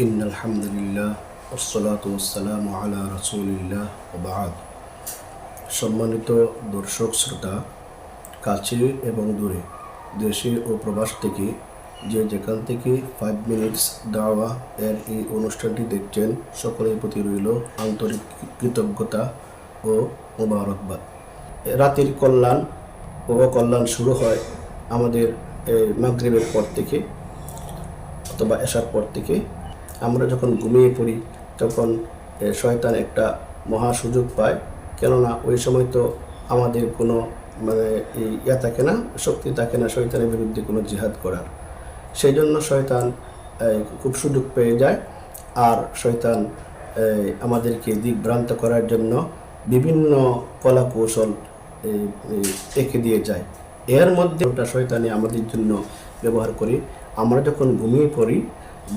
إن الحمد لله والصلاة والسلام على رسول الله وبعد সম্মানিত দর্শক শ্রোতা কাছে এবং দূরে দেশে ও প্রবাস থেকে যে যেখান থেকে ফাইভ মিনিটস দাওয়া এর এই অনুষ্ঠানটি দেখছেন সকলের প্রতি রইল আন্তরিক কৃতজ্ঞতা ও মোবারকবাদ রাতের কল্যাণ ও কল্যাণ শুরু হয় আমাদের এই, মাগরিবের পর থেকে অথবা এসার পর থেকে আমরা যখন ঘুমিয়ে পড়ি, তখন শয়তান একটা মহা সুযোগ পায়। কেননা, ওই সময় তো আমাদের কোনো মানে ইয়া থাকে না, শক্তি থাকে না শয়তানের বিরুদ্ধে কোনো জিহাদ করার। সেই জন্য শয়তান খুব সুযোগ পেয়ে যায়। আর শয়তান আমাদেরকে দিকভ্রান্ত করার জন্য বিভিন্ন কলা কৌশল এঁকে দিয়ে যায়। এর মধ্যে ওটা শয়তানি আমাদের জন্য ব্যবহার করি। আমরা যখন ঘুমিয়ে পড়ি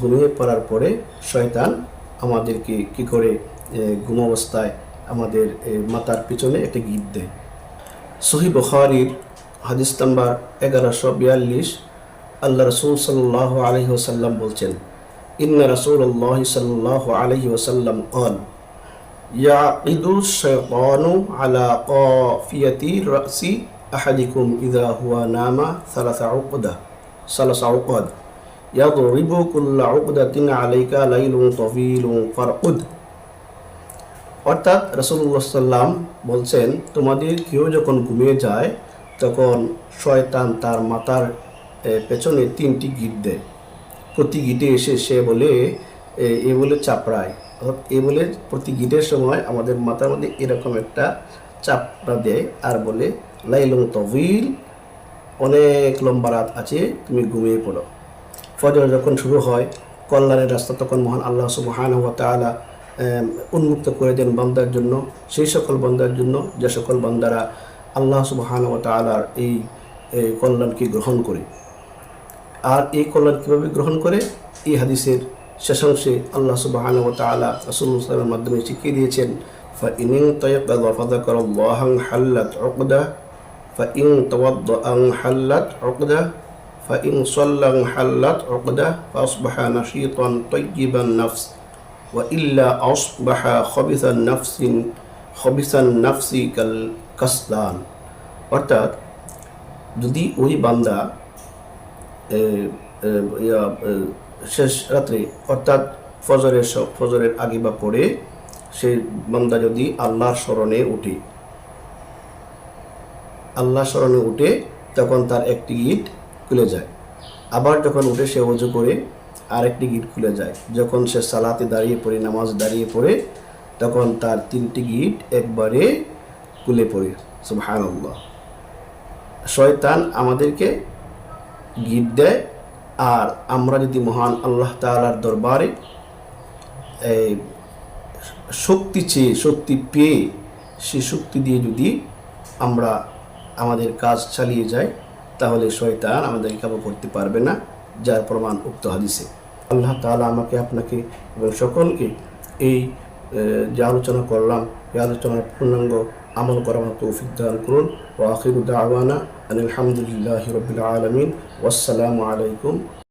ঘুমিয়ে পড়ার পরে শয়তান আমাদেরকে কি করে এ, ঘুম অবস্থায় আমাদের এ, মাথার পিছনে একটা গীত দেয় সহি বখারির হাদিস নাম্বার এগারোশো বিয়াল্লিশ আল্লাহ রসুল সাল্লাহ আলহি ওসাল্লাম বলছেন ইন্না রসুল্লাহ সাল্লাহ আলহি ওসাল্লাম قال يعقد الشيطان على قافية رأس أحدكم إذا هو نام ثلاث عقدة ثلاث عقد يضرب كل عقدة عليك ليل طويل فارقد অর্থাৎ রসুল্লাহ সাল্লাম বলছেন তোমাদের কেউ যখন ঘুমিয়ে যায় তখন শয়তান তার মাথার এ, পেছনে তিনটি গিট দেয় প্রতি গিটে এসে সে বলে এ, এ বলে চাপড়ায় অর্থাৎ এ বলে প্রতি গিটের সময় আমাদের মাথার মধ্যে এরকম একটা চাপড়া দেয় আর বলে লাইলং তবিল অনেক লম্বা রাত আছে তুমি ঘুমিয়ে পড়ো ফজর যখন শুরু হয় কল্যাণের রাস্তা তখন মহান আল্লাহ সুবহান ওয়া তাআলা এম, উন্মুক্ত করে দেন বান্দার জন্য সেই সকল বান্দার জন্য যে সকল বান্দারা আল্লাহ সুবহান ওয়া তাআলার এই এই কল্যাণকে গ্রহণ করে আর এই কল্যাণ কীভাবে গ্রহণ করে এই হাদিসের শেষাংশে আল্লাহ সুবহান ওয়া তাআলা রাসূলুল্লাহ সাল্লাল্লাহু আলাইহি ওয়াসাল্লামের মাধ্যমে শিখিয়ে দিয়েছেন فإن تيقظ فذكر الله حلت عقده فإن توضأ حلت عقده فإن صلى حلت عقده فأصبح نشيطا طيب النفس وإلا أصبح خبث النفس خبث النفس كالكسلان অর্থাৎ যদি ওই বান্দা এ, এ, ইয়া, এ, শেষ রাত্রে অর্থাৎ ফজরের স- ফজরের আগে বা পরে সেই বান্দা যদি আল্লাহর স্মরণে উঠে আল্লাহ স্মরণে উঠে তখন তার একটি গিট খুলে যায়। আবার যখন উঠে সে অজু করে আরেকটি গিট খুলে যায়। যখন সে সালাতে দাঁড়িয়ে পড়ে, নামাজ দাঁড়িয়ে পড়ে, তখন তার তিনটি গিট একবারে খুলে পড়ে। সুবহানাল্লাহ। শয়তান আমাদেরকে গিট দেয় আর আমরা যদি মহান আল্লাহ তাআলার দরবারে এই শক্তি চেয়ে, শক্তি পেয়ে, সে শক্তি দিয়ে যদি আমরা আমাদের কাজ চালিয়ে যাই তাহলে শয়তান আমাদেরকে কাবু করতে পারবে না, যার প্রমাণ উক্ত হাদিসে। আল্লাহ তালা আমাকে, আপনাকে এবং সকলকে এই যে আলোচনা করলাম, এই আলোচনার পূর্ণাঙ্গ আমল করার তৌফিক দান করুন। ও আখিরুদ্দাওয়ানা আলহামদুলিল্লাহ রবিল আলমিন। ওয়াসালামু আলাইকুম।